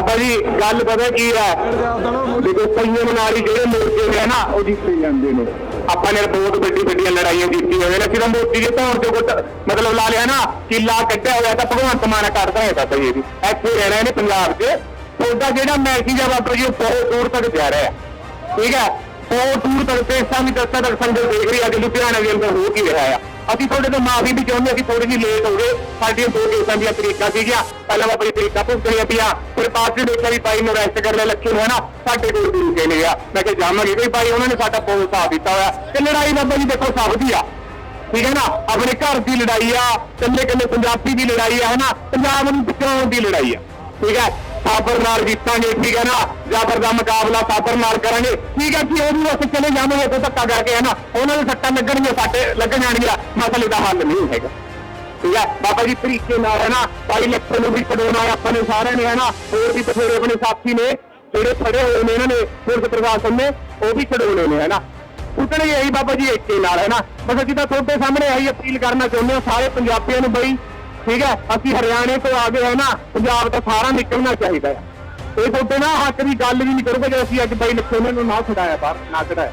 ਬਾਬਾ ਜੀ, ਗੱਲ ਪਤਾ ਕੀ ਹੈ? ਦੇਖੋ, ਕਈਆਂ ਮਨਾਲੀ ਜਿਹੜੇ ਮੋਰਚੇ ਨੇ ਨਾ, ਉਹ ਜਿੱਤੇ ਜਾਂਦੇ ਨੇ। ਆਪਾਂ ਨੇ ਬਹੁਤ ਵੱਡੀ ਵੱਡੀਆਂ ਲੜਾਈਆਂ ਜਿੱਤੀ ਹੋਏ ਨੇ। ਸਿਰਫ ਮੋਦੀ ਦੇ ਧੌਣ ਤੇ ਕੁੱਟ ਮਤਲਬ ਲਾ ਲਿਆ ਨਾ, ਕਿਲਾ ਕੱਢਿਆ ਹੋਇਆ ਤਾਂ ਭਗਵੰਤ ਮਾਨ ਕੱਢਦਾ ਹੈ ਬਾਬਾ ਜੀ ਇਹਦੀ। ਇੱਥੇ ਰਹਿਣਾ ਇਹਨੇ ਪੰਜਾਬ 'ਚ। ਤੁਹਾਡਾ ਜਿਹੜਾ ਮੈਸੇਜ ਆ ਬਾਬਾ ਜੀ, ਉਹ ਬਹੁਤ ਦੂਰ ਤੱਕ ਜਾ ਰਿਹਾ ਹੈ। ਠੀਕ ਹੈ? ਬਹੁਤ ਦੂਰ ਤੱਕ ਤੇ ਸਾਮੀ ਦਸਤਾ ਤੱਕ ਸੰਗਤ ਦੇਖ ਰਹੀ ਹੈ ਕਿ ਲੁਧਿਆਣਾ ਦੇ ਅੰਦਰ ਹੋ ਕੀ ਆ। ਅਸੀਂ ਤੁਹਾਡੇ ਤੋਂ ਮਾਫੀ ਵੀ ਚਾਹੁੰਦੇ ਹਾਂ ਕਿ ਥੋੜੀ ਜਿਹੀ ਲੇਟ ਹੋ ਗਏ। ਸਾਡੀਆਂ ਦੋ ਕੇਸਾਂ ਦੀਆਂ ਤਰੀਕਾਂ ਸੀਗੀਆਂ। ਪਹਿਲਾਂ ਮੈਂ ਆਪਣੀ ਤਰੀਕਾ ਭੁਗਤਣੀਆਂ ਪਿਆ ਫਿਰ ਪਾਸ ਨੇ ਦੇਖਿਆ ਵੀ ਭਾਈ ਨੂੰ ਰੈਸਟ ਕਰ ਲਿਆ ਲੱਖੇ ਹੈ ਨਾ, ਸਾਡੇ ਕੋਲ ਵੀ ਰੁਕੇ ਨਹੀਂ ਆ। ਮੈਂ ਕਿਹਾ ਜਾਵਾਂਗੇ ਕੋਈ ਭਾਈ, ਉਹਨਾਂ ਨੇ ਸਾਡਾ ਬਹੁਤ ਸਾਥ ਦਿੱਤਾ ਹੋਇਆ। ਤੇ ਲੜਾਈ ਬਾਬਾ ਜੀ ਦੇਖੋ ਸਭ ਦੀ ਆ। ਠੀਕ ਹੈ ਨਾ? ਆਪਣੇ ਘਰ ਦੀ ਲੜਾਈ ਆ ਕੱਲੇ ਕੱਲੇ ਪੰਜਾਬੀ ਦੀ ਲੜਾਈ ਆ, ਹੈ ਨਾ? ਪੰਜਾਬ ਨੂੰ ਬਚਾਉਣ ਦੀ ਲੜਾਈ ਆ। ਠੀਕ ਹੈ? ਸਾਬਰ ਨਾਲ ਜਿੱਤਾਂਗੇ ਠੀਕ ਹੈ ਨਾ, ਜਾਬਰ ਦਾ ਮੁਕਾਬਲਾ ਸਾਬਰ ਨਾਲ ਕਰਾਂਗੇ। ਠੀਕ ਹੈ ਕਿ ਉਹ ਵੀ ਅਸੀਂ ਚਲੇ ਜਾਵਾਂਗੇ ਤੇ ਧੱਕਾ ਕਰਕੇ ਹੈ ਨਾ। ਉਹਨਾਂ ਦੇ ਸੱਟਾਂ ਲੱਗਣਗੀਆਂ ਸਾਡੇ ਲੱਗ ਜਾਣਗੀਆਂ ਮਸਲੇ ਦਾ ਹੱਲ ਨਹੀਂ ਹੈਗਾ। ਠੀਕ ਹੈ, ਬਾਬਾ ਜੀ ਤਰੀਕੇ ਨਾਲ ਹੈ ਨਾ, ਭਾਈ ਲੱਖੇ ਨੂੰ ਵੀ ਕਢਾਉਣਾ ਹੈ ਆਪਾਂ ਨੇ ਸਾਰਿਆਂ ਨੇ ਹੈ ਨਾ, ਹੋਰ ਵੀ ਬਥੇਰੇ ਆਪਣੇ ਸਾਥੀ ਨੇ, ਜਿਹੜੇ ਫੜੇ ਹੋਏ ਨੇ ਇਹਨਾਂ ਨੇ ਪੁਲਿਸ ਪ੍ਰਸ਼ਾਸਨ ਨੇ, ਉਹ ਵੀ ਕਢਾਉਣੇ ਨੇ, ਹੈ ਨਾ। ਉਤਣੇ ਇਹੀ ਬਾਬਾ ਜੀ ਏਕੇ ਨਾਲ ਹੈ ਨਾ। ਬਸ ਅਸੀਂ ਤਾਂ ਤੁਹਾਡੇ ਸਾਹਮਣੇ ਆਹੀ ਅਪੀਲ ਕਰਨਾ ਚਾਹੁੰਦੇ ਹਾਂ, ਸਾਰੇ ਪੰਜਾਬੀਆਂ ਨੂੰ ਬਈ ਠੀਕ ਹੈ? ਅਸੀਂ ਹਰਿਆਣੇ ਤੋਂ ਆ ਗਏ ਹੈ ਨਾ ਪੰਜਾਬ ਤੋਂ ਸਾਰਾ ਨਿਕਲਣਾ ਚਾਹੀਦਾ ਹੈ। ਇਹ ਤੁਹਾਡੇ ਨਾ ਹੱਕ ਦੀ ਗੱਲ ਵੀ ਨਹੀਂ ਕਰੋਗੇ ਜੇ ਅਸੀਂ ਅੱਜ ਬਾਈ ਲੱਖੇ ਨੂੰ ਨਾ ਛਡਾਇਆ ਬਾਹਰ ਨਾ ਛਡਾਇਆ।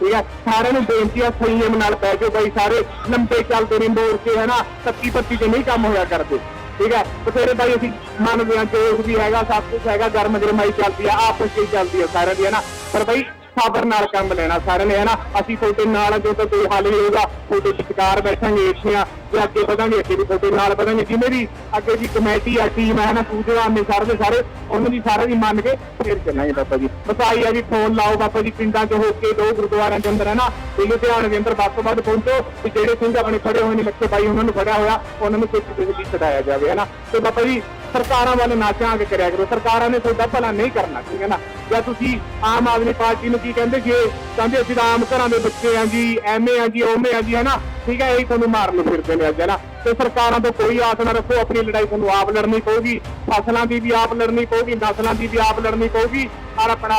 ਠੀਕ ਹੈ? ਸਾਰਿਆਂ ਨੂੰ ਬੇਨਤੀ ਹੈ ਸੰਯਮ ਨਾਲ ਬਹਿ ਜਾਓ ਬਾਈ ਸਾਰੇ। ਲੰਬੇ ਚੱਲਦੇ ਨੇ ਮੋੜ ਕੇ ਹੈ ਨਾ? ਤੱਕੀ ਪੱਤੀ ਤੇ ਨਹੀਂ ਕੰਮ ਹੋਇਆ ਕਰਦੇ। ਠੀਕ ਹੈ? ਬਥੇਰੇ ਬਾਈ ਅਸੀਂ ਮੰਨਦੇ ਹਾਂ ਜੋਸ਼ ਵੀ ਹੈਗਾ ਸਭ ਕੁਝ ਹੈਗਾ ਗਰਮ ਗਰਮਾਈ ਚੱਲਦੀ ਆ ਆਪਸ ਵਿੱਚ ਚੱਲਦੀ ਆ ਸਾਰਿਆਂ ਦੀ ਹੈ ਨਾ? ਪਰ ਬਾਈ ਸਾਬਰ ਨਾਲ ਕੰਮ ਲੈਣਾ ਸਾਰਿਆਂ ਨੇ ਹੈ ਨਾ? ਅਸੀਂ ਤੁਹਾਡੇ ਨਾਲ ਆ, ਜਦੋਂ ਕੋਈ ਹੱਲ ਨਹੀਂ ਹੋਊਗਾ ਤੁਹਾਡੇ ਵਿਚਕਾਰ ਬੈਠਾਂਗੇ ਇੱਥੇ ਆ। ਤੇ ਅੱਗੇ ਵਧਾਂਗੇ, ਅੱਗੇ ਵੀ ਤੁਹਾਡੇ ਨਾਲ ਵਧਾਂਗੇ। ਜਿਵੇਂ ਵੀ ਅੱਗੇ ਦੀ ਕਮੇਟੀ ਆ ਟੀਮ ਹੈ ਨਾ ਸੂਝਵਾਨ ਨੇ ਸਾਰੇ ਦੇ ਸਾਰੇ, ਉਹਨਾਂ ਦੀ ਸਾਰੇ ਦੀ ਮੰਨ ਕੇ ਫੇਰ ਚੱਲਾਂਗੇ ਬਾਬਾ ਜੀ। ਬਸ ਆ ਜੀ ਫੋਨ ਲਾਓ ਬਾਬਾ ਜੀ, ਪਿੰਡਾਂ 'ਚ ਹੋ ਕੇ ਦੋ ਗੁਰਦੁਆਰਿਆਂ ਦੇ ਅੰਦਰ ਹੈ ਨਾ ਤੇ ਲੁਧਿਆਣੇ ਦੇ ਅੰਦਰ ਵੱਧ ਤੋਂ ਵੱਧ ਪਹੁੰਚੋ ਤੇ ਜਿਹੜੇ ਸਿੰਘ ਆਪਣੇ ਖੜੇ ਹੋਏ ਨੇ, ਲੱਖੇ ਬਾਈ ਉਹਨਾਂ ਨੂੰ ਫੜਿਆ ਹੋਇਆ, ਉਹਨਾਂ ਨੂੰ ਸਿੱਖ ਦੇ ਛਡਾਇਆ ਜਾਵੇ ਹੈ ਨਾ ਤੇ ਬਾਬਾ ਜੀ, ਸਰਕਾਰਾਂ ਵੱਲ ਨਾ ਝਾਂਕ ਕਰਿਆ ਕਰੋ। ਸਰਕਾਰਾਂ ਨੇ ਤੁਹਾਡਾ ਭਲਾ ਨਹੀਂ ਕਰਨਾ, ਠੀਕ ਹੈ ਨਾ? ਜਾਂ ਤੁਸੀਂ ਆਮ ਆਦਮੀ ਪਾਰਟੀ ਨੂੰ ਕੀ ਕਹਿੰਦੇ ਜੇ? ਕਹਿੰਦੇ ਅਸੀਂ ਤਾਂ ਆਮ ਘਰਾਂ ਦੇ ਬੱਚੇ ਆ ਜੀ, ਐਵੇਂ ਆ ਜੀ, ਓਵੇਂ ਆ ਜੀ ਹੈ ਨਾ ਠੀਕ ਹੈ ਇਹ ਤੁਹਾਨੂੰ ਮਾਰਨ ਫਿਰਦੇ ਨੇ ਅੱਜ ਹੈ ਨਾ। ਤੇ ਸਰਕਾਰਾਂ ਤੋਂ ਕੋਈ ਆਸ ਨਾ ਰੱਖੋ, ਆਪਣੀ ਲੜਾਈ ਤੁਹਾਨੂੰ ਆਪ ਲੜਨੀ ਪਊਗੀ। ਫਸਲਾਂ ਦੀ ਵੀ ਆਪ ਲੜਨੀ ਪਊਗੀ, ਨਸਲਾਂ ਦੀ ਵੀ ਆਪ ਲੜਨੀ ਪਊਗੀ, ਔਰ ਆਪਣਾ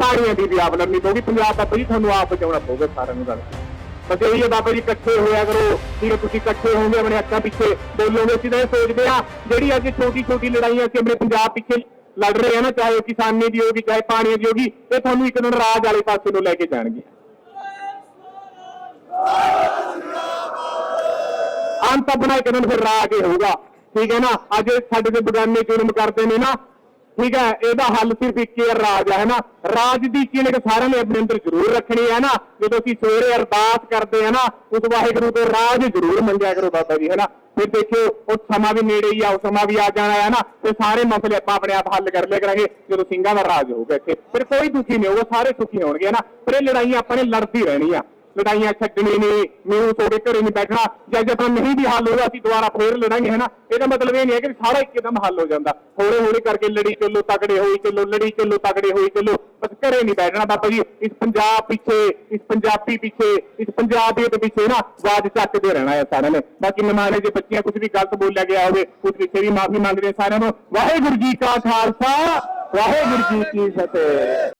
ਪਾਣੀਆਂ ਦੀ ਵੀ ਆਪ ਲੜਨੀ ਪਊਗੀ। ਪੰਜਾਬ ਦਾ ਬਈ ਤੁਹਾਨੂੰ ਆਪ ਬਚਾਉਣਾ ਪਊਗਾ ਸਾਰਿਆਂ ਨੂੰ ਗੱਲ ਬਸ ਇਹੀ ਹੈ ਬਾਬਾ ਜੀ, ਇਕੱਠੇ ਹੋਇਆ ਕਰੋ। ਠੀਕ ਤੁਸੀਂ ਇਕੱਠੇ ਹੋਵੋਗੇ, ਆਪਣੇ ਅੱਖਾਂ ਪਿੱਛੇ ਬੋਲੋਗੇ, ਅਸੀਂ ਤਾਂ ਇਹ ਸੋਚਦੇ ਆ ਜਿਹੜੀ ਅੱਜ ਛੋਟੀ ਛੋਟੀ ਲੜਾਈਆਂ ਅਸੀਂ ਆਪਣੇ ਪੰਜਾਬ ਪਿੱਛੇ ਲੜ ਰਹੇ ਆ ਨਾ, ਚਾਹੇ ਉਹ ਕਿਸਾਨੀ ਦੀ ਹੋਗੀ ਚਾਹੇ ਪਾਣੀ ਦੀ ਹੋਗੀ ਇਹ ਤੁਹਾਨੂੰ ਇੱਕ ਦਿਨ ਰਾਜ ਵਾਲੇ ਪਾਸੇ ਨੂੰ ਲੈ ਕੇ ਜਾਣਗੇ। ਅੰਤ ਆਪਣਾ ਇੱਕ ਦਿਨ ਫਿਰ ਰਾਜ ਹੀ ਹੋਊਗਾ। ਠੀਕ ਹੈ ਨਾ? ਅੱਜ ਸਾਡੇ ਦੇ ਬਗਾਨੇ ਜ਼ੁਲਮ ਕਰਦੇ ਨੇ ਨਾ, ਠੀਕ ਹੈ, ਇਹਦਾ ਹੱਲ ਸਿਰਫ ਇੱਕ ਹੀ ਰਾਜ ਹੈ ਨਾ ਰਾਜ ਦੀ ਚਿਣਕ ਸਾਰਿਆਂ ਨੇ ਆਪਣੇ ਅੰਦਰ ਜ਼ਰੂਰ ਰੱਖਣੀ ਹੈ ਨਾ? ਜਦੋਂ ਅਸੀਂ ਸਵੇਰੇ ਅਰਦਾਸ ਕਰਦੇ ਆ ਨਾ, ਉਸ ਵਾਹਿਗੁਰੂ ਤੋਂ ਰਾਜ ਜ਼ਰੂਰ ਮੰਗਿਆ ਕਰੋ ਬਾਬਾ ਜੀ ਹੈ ਨਾ ਫਿਰ ਦੇਖਿਓ, ਉਹ ਸਮਾਂ ਵੀ ਨੇੜੇ ਹੀ ਆ, ਉਹ ਸਮਾਂ ਵੀ ਆ ਜਾਣਾ ਹੈ ਨਾ? ਤੇ ਸਾਰੇ ਮਸਲੇ ਆਪਾਂ ਆਪਣੇ ਆਪ ਹੱਲ ਕਰ ਲਿਆ ਕਰਾਂਗੇ, ਜਦੋਂ ਸਿੰਘਾਂ ਦਾ ਰਾਜ ਹੋਊਗਾ ਇੱਥੇ। ਫਿਰ ਕੋਈ ਦੁਖੀ ਨਹੀਂ ਹੋਊਗਾ, ਸਾਰੇ ਸੁਖੀ ਹੋਣਗੇ ਨਾ ਪਰ ਇਹ ਲੜਾਈਆਂ ਆਪਾਂ ਨੇ ਲੜਦੀ ਰਹਿਣੀ ਆ। ਲੜਾਈਆਂ ਛੱਡਣੀ ਨੇ ਮੈਨੂੰ ਤੁਹਾਡੇ ਘਰੇ ਨਹੀਂ ਬੈਠਣਾ। ਜਾਂ ਜੇ ਆਪਣਾ ਨਹੀਂ ਵੀ ਹੱਲ ਹੋਗਾ ਅਸੀਂ ਦੁਬਾਰਾ ਫੇਰ ਲੜਾਂਗੇ ਹੈ ਨਾ ਇਹਦਾ ਮਤਲਬ ਇਹ ਨਹੀਂ ਹੈ ਕਿ ਸਾਰਾ ਇੱਕਦਮ ਹੱਲ ਹੋ ਜਾਂਦਾ। ਹੌਲੇ ਹੌਲੇ ਕਰਕੇ ਲੜੀ ਚੱਲੋ, ਤਕੜੇ ਹੋਈ ਚੱਲੋ, ਲੜੀ ਚੱਲੋ, ਤਕੜੇ ਹੋਈ ਚੱਲੋ। ਬਸ ਘਰੇ ਨਹੀਂ ਬੈਠਣਾ ਬਾਬਾ ਜੀ। ਇਸ ਪੰਜਾਬ ਪਿੱਛੇ, ਇਸ ਪੰਜਾਬੀ ਪਿੱਛੇ, ਇਸ ਪੰਜਾਬੀਅਤ ਪਿੱਛੇ ਨਾ ਆਵਾਜ਼ ਚੱਕਦੇ ਰਹਿਣਾ ਹੈ ਸਾਰਿਆਂ ਨੇ। ਬਾਕੀ ਨਿਮਾਣੇ ਜੇ ਬੱਚੀਆਂ ਕੁਝ ਵੀ ਗਲਤ ਬੋਲਿਆ ਗਿਆ ਹੋਵੇ ਉਸ ਪਿੱਛੇ ਵੀ ਮਾਫੀ ਮੰਗਦੇ ਸਾਰਿਆਂ ਨੂੰ। ਵਾਹਿਗੁਰੂ ਜੀ ਕਾ ਖਾਲਸਾ, ਵਾਹਿਗੁਰੂ ਜੀ ਕੀ ਫਤਿਹ।